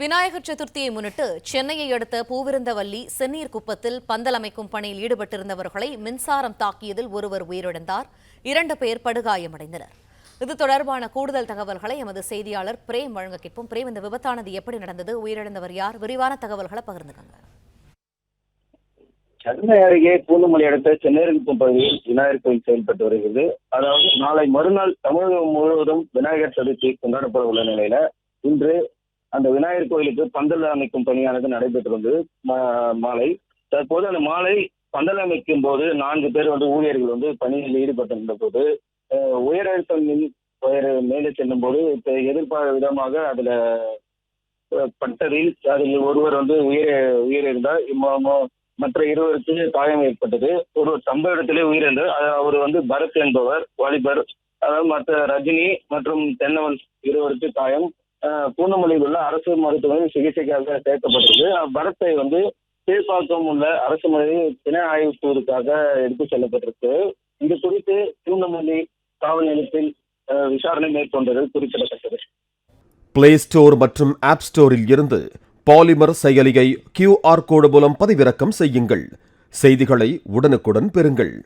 விநாயகர் சதுர்த்தியை முன்னிட்டு சென்னையை அடுத்த பூவிருந்தவல்லி செந்நீர் குப்பத்தில் பந்தல் அமைக்கும் பணியில் ஈடுபட்டிருந்தவர்களை மின்சாரம் தாக்கியதில் ஒருவர் உயிரிழந்தார். இரண்டு பேர் படுகாயமடைந்தனர். இது தொடர்பான கூடுதல் தகவல்களை எமது செய்தியாளர் பிரேம் வழங்க கேட்போம் பிரேம் இந்த விபத்தானது எப்படி நடந்தது? உயிரிழந்தவர் யார்? விரிவான தகவல்களை பகிர்ந்துக்கங்க. சென்னை அருகே பூந்தமல்லி அடுத்த சென்னையருக்கும் பகுதியில் விநாயகர் கோயில் செயல்பட்டு வருகிறது. அதாவது நாளை மறுநாள் தமிழகம் முழுவதும் விநாயகர் சதுர்த்தி கொண்டாடப்பட உள்ள நிலையில இன்று அந்த விநாயகர் கோயிலுக்கு பந்தல் அமைக்கும் பணியானது நடைபெற்று வந்தது மா- மாலை. தற்போது அந்த மாலை பந்தல் அமைக்கும் போது நான்கு பேர் வந்து ஊழியர்கள் வந்து பணியில் ஈடுபட்டிருந்த போது உயர் அழுத்தம் மின் உயர் மேலே செல்லும் போது எதிர்பாராத விதமாக அதுல பட்டதில் அதில் ஒருவர் வந்து உயிர் உயிரிழந்தார். மற்ற இருவருக்கு காயம் ஏற்பட்டது. ஒருவர் சம்பவ இடத்திலே உயிரிழந்தார். அவர் வந்து பரத் என்பவர் வாலிபர் அதாவது மற்ற ரஜினி மற்றும் தென்னவன் இருவருக்கு காயம். பூந்தமல்லியில் உள்ள அரசு மருத்துவமனையில் சிகிச்சைக்காக சேர்க்கப்பட்டிருக்கு. அஹ், பரத்தை வந்து கீழ்ப்பாக்கம் உள்ள அரசு மருத்துவ ஆய்வு ஆய்வுக்காக எடுத்து செல்லப்பட்டிருக்கு. இது குறித்து பூந்தமல்லி காவல் நிலையத்தில் விசாரணை மேற்கொண்டது குறிப்பிடத்தக்கது. பிளே ஸ்டோர் மற்றும் ஆப் ஸ்டோரில் இருந்து பாலிமர் செயலியை கியூஆர் கோடு மூலம் பதிவிறக்கம் செய்யுங்கள். செய்திகளை உடனுக்குடன் பெறுங்கள்.